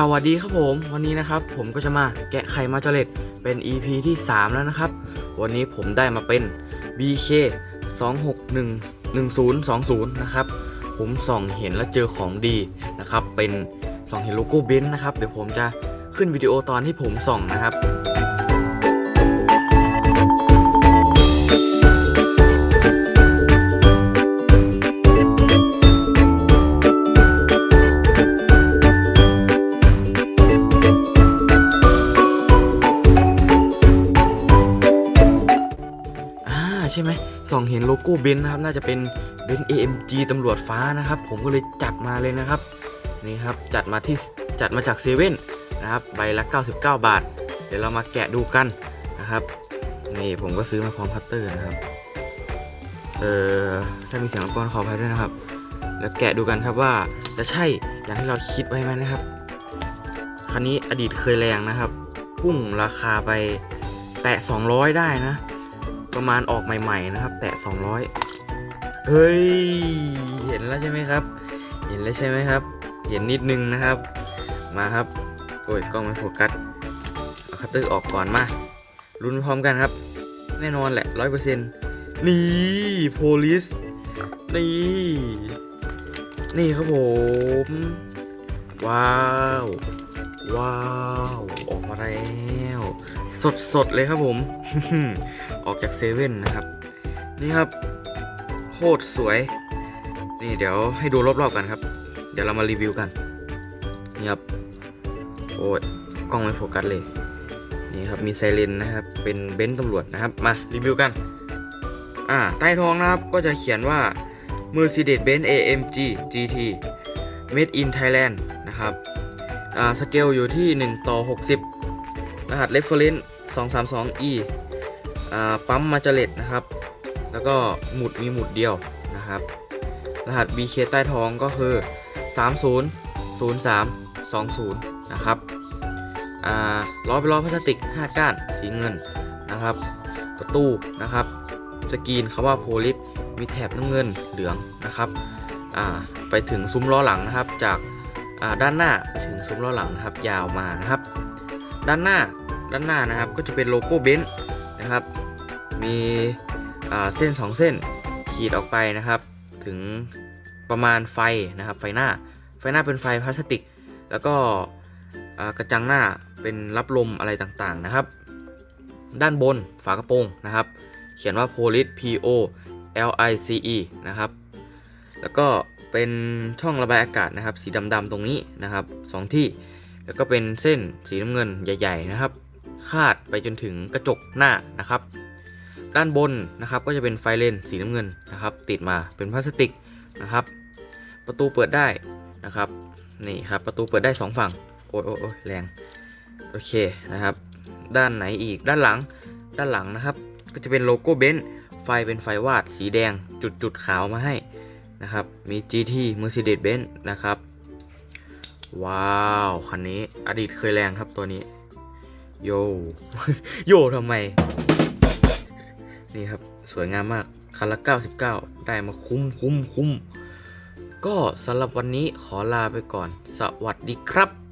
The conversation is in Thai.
สวัสดีครับผมวันนี้นะครับผมก็จะมาแกะไข่มาจอเลตเป็น EP ที่ 3 แล้วนะครับ วันนี้ผมได้มาเป็น BK 261020นะครับผมส่องเห็นและเจอของดีนะครับเป็นส่องเห็นโลโก้เบนซ์นะครับเดี๋ยวผมจะขึ้นวิดีโอตอนที่ผมส่องนะครับ ใช่ไหมส่องเห็นโลโก้เบนซ์นะครับ น่าจะเป็นเบนซ์ AMG ตำรวจฟ้านะครับ ผมก็เลยจัดมาเลยนะครับ นี่ครับ จัดมาที่จัดมาจากเซเว่นนะครับ ใบละ 99 บาท เดี๋ยวเรามาแกะดูกันนะครับ นี่ผมก็ซื้อมาพร้อมพัตเตอร์นะครับ เอ่อ ถ้ามีเสียงรบกวนขออภัยด้วยนะครับ แล้วแกะดูกันครับว่าจะใช่อย่างที่เราคิดไว้ไหมนะครับ คันนี้อดีตเคยแรงนะครับ พุ่งราคาไปแตะ 200 ได้นะ ประมาณออกใหม่ๆนะครับ แตะ 200 เฮ้ย เห็นแล้วใช่ไหมครับ เห็นแล้วใช่ไหมครับ เห็นนิดนึงนะครับ มาครับโอ้ยกล้องไม่โฟกัสเอาคัตเตอร์ออกก่อนมาลุ้นพร้อมกันครับ แน่นอนแหละร้อยเปอร์เซ็นต์นี่โพลิสนี่นี่ครับผมว้าว ว้าว ออกมาแล้ว สดสดๆเลยครับผม ออกจากเซเว่นนะครับ นี่ครับ โคตรสวย นี่เดี๋ยวให้ดูรอบๆกันครับ เดี๋ยวเรามารีวิวกัน นี่ครับ โอ้ยกล้องไม่โฟกัสเลย นี่ครับมีไซเรนนะครับ เป็นเบนซ์ตำรวจนะครับ มารีวิวกัน อ่า ใต้ท้องนะครับก็จะเขียนว่า Mercedes-Benz AMG GT Made in Thailand นะครับ อ่า สเกลอยู่ที่ 1 ต่อ 60 รหัส reference 232e ปั๊มมาจเลตนะครับ แล้วก็หมุดมีหมุดเดียวนะครับ รหัส BK ใต้ท้องก็คือ 300320 นะครับล้อเป็นล้อพลาสติก 5 ก้าน สีเงินนะครับ ประตูนะครับ สกรีนคำว่าโพลิสมีแถบน้ำเงินเหลืองนะครับไปถึงซุ้มล้อหลังนะครับ จากด้านหน้าถึงซุ้มล้อหลังนะครับ ยาวมานะครับ ด้านหน้า ด้านหน้านะครับ ก็จะเป็นโลโก้เบนซ์นะครับ มีเส้น 2 เส้นขีดออกไปนะครับ ถึงประมาณไฟนะครับไฟหน้า ไฟหน้าเป็นไฟพลาสติก แล้วก็กระจังหน้าเป็นรับลมอะไรต่างๆนะครับ ด้านบนฝากระโปรงนะครับ เขียนว่า Police P O L I C E นะครับ แล้วก็เป็นช่องระบายอากาศนะครับ สีดำๆตรงนี้นะครับสองที่ แล้วก็เป็นเส้นสีน้ำเงินใหญ่ ๆ นะครับ คาดไปจนถึงกระจกหน้านะครับ ด้านบนนะครับก็จะเป็นไฟเลนสีน้ำเงินนะครับ ติดมาเป็นพลาสติกนะครับ ประตูเปิดได้นะครับนี่ครับประตูเปิดได้สองฝั่งโอ้ยโอ้ยอยแรงโอเคนะครับ ด้านไหนอีกด้านหลังด้านหลังนะครับ ก็จะเป็นโลโก้เบนซ์ไฟเป็นไฟวาดสีแดงจุดจุดขาวมาให้นะครับ มี GT Mercedes-Benz นะครับ ว้าว คันนี้อดีตเคยแรงครับตัวนี้ โย โยทำไม นี่ครับ สวยงามมาก คันละ 99 ได้มาคุ้มคุ้มคุ้มก็สำหรับวันนี้ขอลาไปก่อน สวัสดีครับ